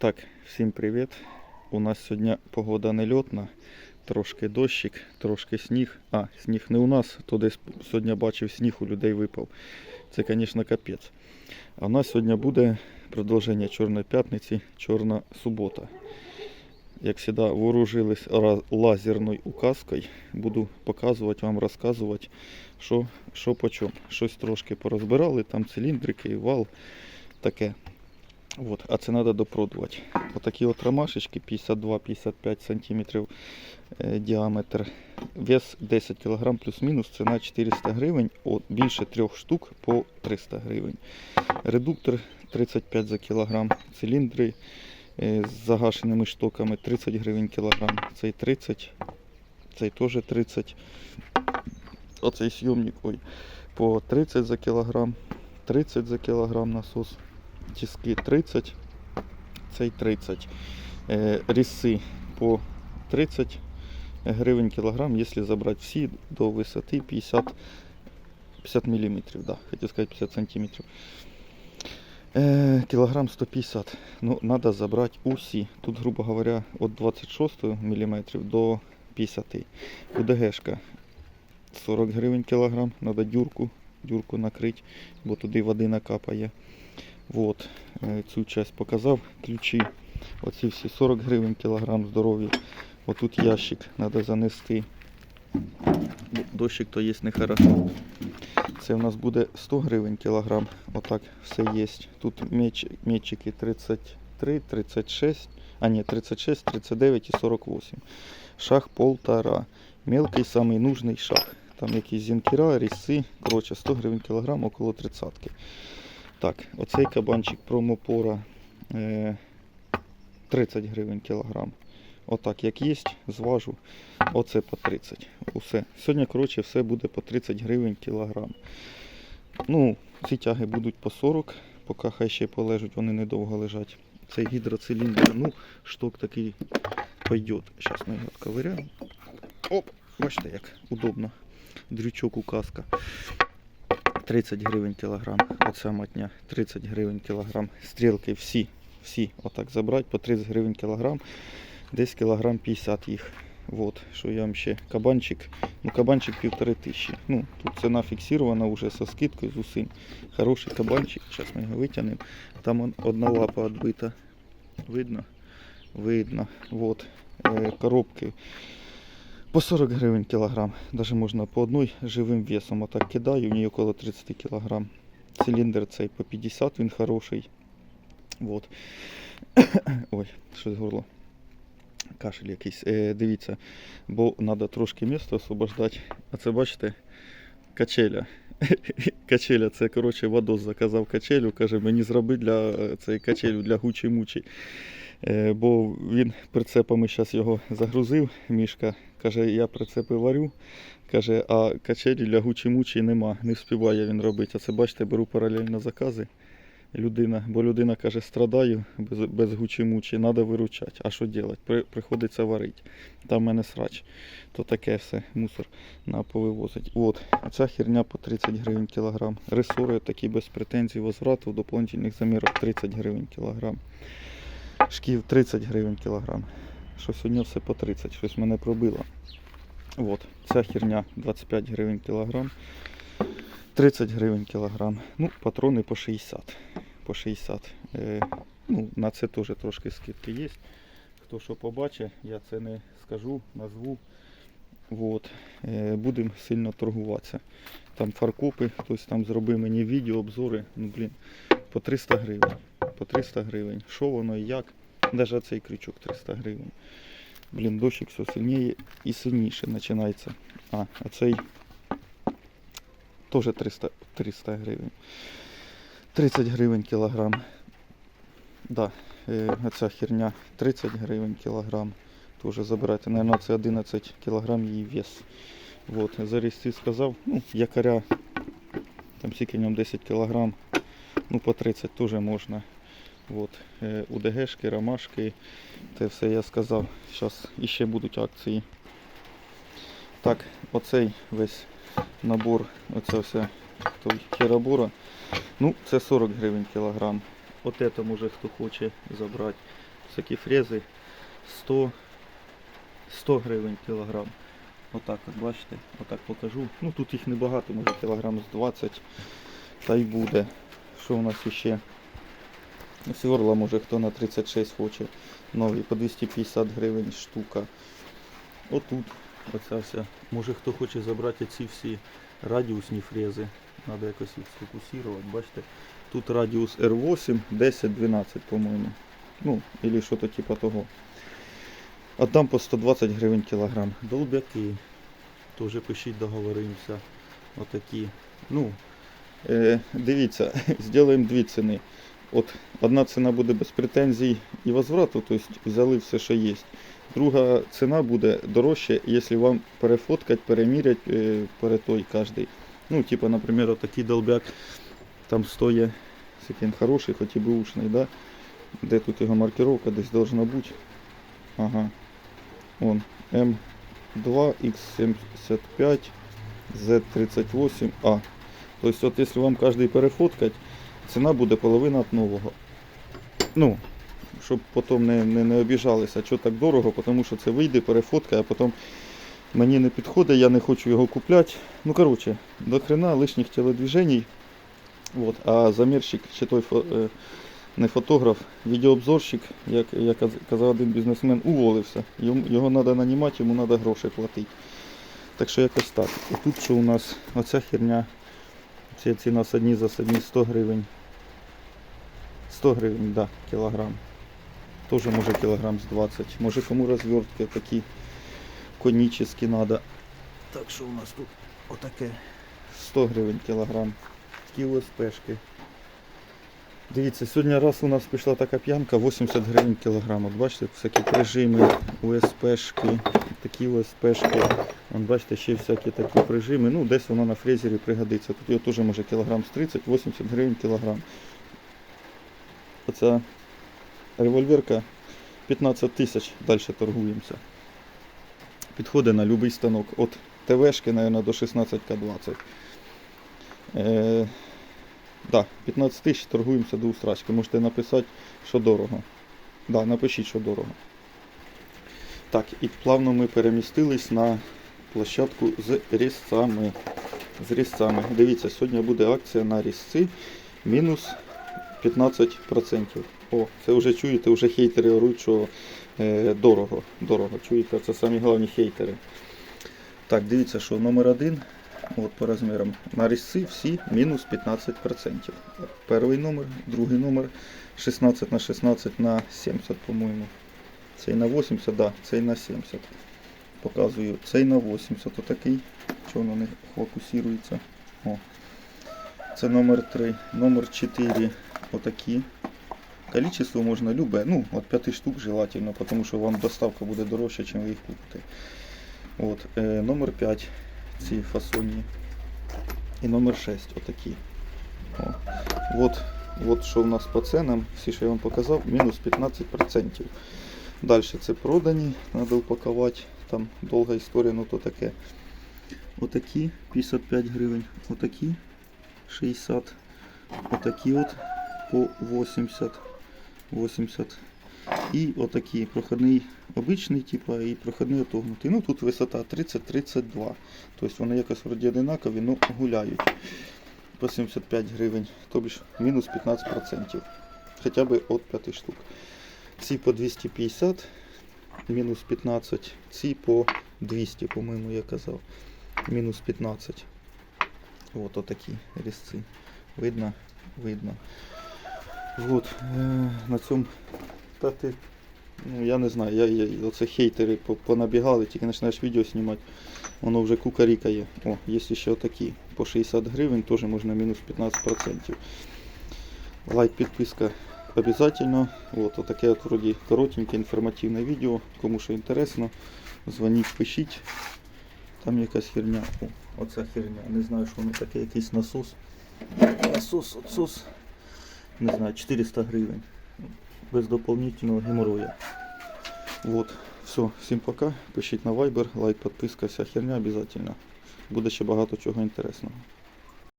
Так, всім привіт. У нас сьогодні погода нельотна, трошки дощик, трошки сніг. А, сніг не у нас, то десь сьогодні бачив сніг у людей випав. Це, звісно, капець. А у нас сьогодні буде продовження Чорної п'ятниці, Чорна субота. Як завжди, вооружились лазерною указкою. Буду показувати вам, розказувати, що, що по чому. Щось трошки порозбирали, там циліндрики, вал, таке. Вот, а це треба допродувати. Отакі от ромашечки 52-55 см е, діаметр. Вес 10 кг плюс-мінус, ціна 400 гривень, от, більше трьох штук по 300 гривень. Редуктор 35 за кілограм, циліндри е, з загашеними штоками 30 гривень кілограм, цей 30, цей теж 30. Оцей сйомник ой, по 30 за кілограм, 30 за кілограм насос тиски 30, цей 30. Е, ріси по 30 гривень кілограм, якщо забрати всі до висоти 50, 50 мм, да, хотів сказати 50 сантиметрів. Е, кілограм 150. Ну, треба забрати усі. Тут, грубо говоря, від 26 мм до 50. УДГшка 40 гривень кілограм, треба дюрку, дюрку накрити, бо туди води накапає. Вот, е, цю часть показав. Ключі. Оці всі 40 гривень кілограм здорові. Отут ящик треба занести. Дощик то є не хорошо. Це у нас буде 100 гривень кілограм. Отак все є. Тут меч, мечики 33, 36, а ні, 36, 39 і 48. Шаг полтора. Мелкий самий нужний шаг. Там якісь зінкера, ріси. Коротше, 100 гривень кілограм, около 30. Так, оцей кабанчик промопора е, 30 гривень кілограм. Отак, як є, зважу. Оце по 30. Усе. Сьогодні, коротше, все буде по 30 гривень кілограм. Ну, ці тяги будуть по 40, поки хай ще полежать, вони недовго лежать. Цей гідроциліндр, ну, шток такий пойдет. Зараз ми його відковиряємо. Оп, бачите, як удобно. Дрючок указка. 30 гривень кілограм. Оця матня 30 гривень кілограм. Стрілки всі, всі отак забрати по 30 гривень кілограм. Десь кілограм 50 їх. Вот, що я вам ще кабанчик. Ну, кабанчик півтори тисячі. Ну, тут ціна фіксирована вже со скидкою з усім. Хороший кабанчик. Зараз ми його витягнемо. Там одна лапа відбита. Видно? Видно. Вот. Е, коробки по 40 гривень кілограм. Даже можна по одной живим весом. Отак кидаю, в ній около 30 кілограм. Циліндр цей по 50, він хороший. Вот. Ой, щось горло. Кашель якийсь. Е, дивіться, бо треба трошки місця освобождати. А це бачите, качеля. Качеля, це коротше Вадос заказав качелю, каже, мені зроби для е, цієї качелю для гучі мучі. Е, бо він прицепами зараз його загрузив, мішка. Каже, я прицепи варю. Каже, а качелі для гучі мучі нема, не встигає він робити. А це бачите, беру паралельно закази. Людина, бо людина каже, страдаю без, без гучі мучі, треба виручати. А що робити? При, приходиться варити. Там в мене срач. То таке все, мусор на повивозить. От, ця херня по 30 гривень кілограм. Ресори такі без претензій возврату, доповнительних замірок 30 гривень кілограм. Шків 30 гривень кілограм. Що сьогодні все по 30, щось мене пробило. От, ця херня 25 гривень кілограм. 30 гривень кілограм. Ну, патрони по 60. По 60. Е, ну, на це теж трошки скидки є. Хто що побачить, я це не скажу, назву. От. Е, будемо сильно торгуватися. Там фаркопи, хтось там зробив мені відео, обзори. Ну, блін, по 300 гривень. По 300 гривень. Що воно і як? Навіть цей крючок 300 гривень. Блін, дощик все сильніше і сильніше починається. А, а цей теж 300, 300 гривень. 30 гривень кілограм. Да, е, ця херня 30 гривень кілограм. Теж забирайте. Наверное, це 11 кілограм її вес. Вот. За різці сказав, ну, якоря, там скільки в ньому 10 кілограм, ну по 30 теж можна. Вот. Е, УДГшки, ромашки, це все я сказав. Зараз іще будуть акції. Так, оцей весь набор, оце все той херобора. Ну, це 40 гривень кілограм. От це може хто хоче забрати. всякі фрези 100, 100 гривень кілограм. Отак от бачите, отак покажу. Ну тут їх небагато, може кілограм з 20 та й буде. Що у нас ще? Сверла може хто на 36 хоче. Нові по 250 гривень штука. Отут оця вся. Може хто хоче забрати ці всі радіусні фрези. Треба якось їх сфокусувати. Бачите, тут радіус R8, 10-12, по-моєму. Ну, або що то типа того. А там по 120 гривень кілограм. Долбяки. Теж пишіть, договоримося. Отакі. Ну, е, дивіться, зробимо дві ціни. От одна ціна буде без претензій і возврату, тобто взяли все, що є. Друга ціна буде дорожче, якщо вам перефоткать, перемірять е, перед той кожний. Ну, типа, наприклад, отакий долбяк там стоїть, він хороший, хоч і бушний, да? Де тут його маркировка десь должна бути. Ага. Вон М2, X75, Z38A. Тобто, от якщо вам кожний перефоткать, ціна буде половина від нового. Ну, щоб потім не, не, не обіжалися, що так дорого, тому що це вийде, перефоткає, а потім мені не підходить, я не хочу його купляти. Ну, коротше, до хрена лишніх телодвижений. Вот. А замірщик, чи той фо- е, не фотограф, відеообзорщик, як, як казав один бізнесмен, уволився. Його треба нанімати, йому треба гроші платити. Так що якось так. І тут що у нас оця херня, ці ціна садні за садні 100 гривень. 100 гривень, да, кілограм. Тоже може кілограм з 20. Може кому розвертки такі конічні треба. Так що у нас тут отаке 100 гривень кілограм. Такі ОСПшки. Дивіться, сьогодні раз у нас пішла така п'янка 80 гривень кілограм. От бачите, всякі прижими, УСПшки, такі УСПшки. Вон, бачите, ще всякі такі прижими. Ну, десь воно на фрезері пригодиться. Тут його теж може кілограм з 30, 80 гривень кілограм. Оця револьверка 15 тисяч, далі торгуємося. Підходить на будь-який станок. От ТВшки, мабуть, до 16К20. Е, да, 15 тисяч торгуємося до устрачки. Можете написати, що дорого. Да, напишіть, що дорого. Так, і плавно ми перемістились на площадку з різцями. З різцями. Дивіться, сьогодні буде акція на різці мінус 15%. О, це вже чуєте, вже хейтери оруть, що е, дорого. Дорого. Чуєте, це самі головні хейтери. Так, дивіться, що номер один, от по розмірам, на різці всі мінус 15%. Перший номер, другий номер 16 на 16 на 70, по-моєму. Цей на 80, да, цей на 70. Показую. Цей на 80, отакий. Чого воно не фокусується? О. Це номер 3. Номер 4 отакі. Количество можна любе, ну, от 5 штук желательно, тому що вам доставка буде дорожча, ніж ви їх купите. От, е, номер 5 ці фасонні. І номер 6 отакі. О. От, от що в нас по ценам, всі, що я вам показав, мінус 15%. Далі це продані, треба упакувати, там довга історія, ну то таке. Отакі 55 гривень, отакі 60, отакі от по 80, 80. І отакі проходний обичний, типу, і проходний отогнутий. Ну тут висота 30-32. Тобто вони якось вроді одинакові, ну гуляють. По 75 гривень, тобі мінус 15%. Хоча б від 5 штук. Ці по 250, мінус 15, ці по 200, по-моєму, я казав. Мінус 15. От отакі різці. Видно? Видно. От, е, на цьому та ти, ну я не знаю, я, я, оце хейтери понабігали, тільки починаєш відео знімати, воно вже кукарікає. О, є ще отакі. По 60 гривень теж можна мінус 15%. Лайк, підписка обязательно. Вот, отаке от вроді коротеньке інформативне відео. Кому що інтересно, дзвоніть, пишіть. Там якась херня. О, оця херня. Не знаю, що воно таке, якийсь насос. Насос, отсос. Не знаю, 400 гривень. Без дополнительного геморроя. Вот. Все, всім пока. Пишіть на Viber, лайк, підписка, вся херня обязательно. Буде ще багато чого інтересного.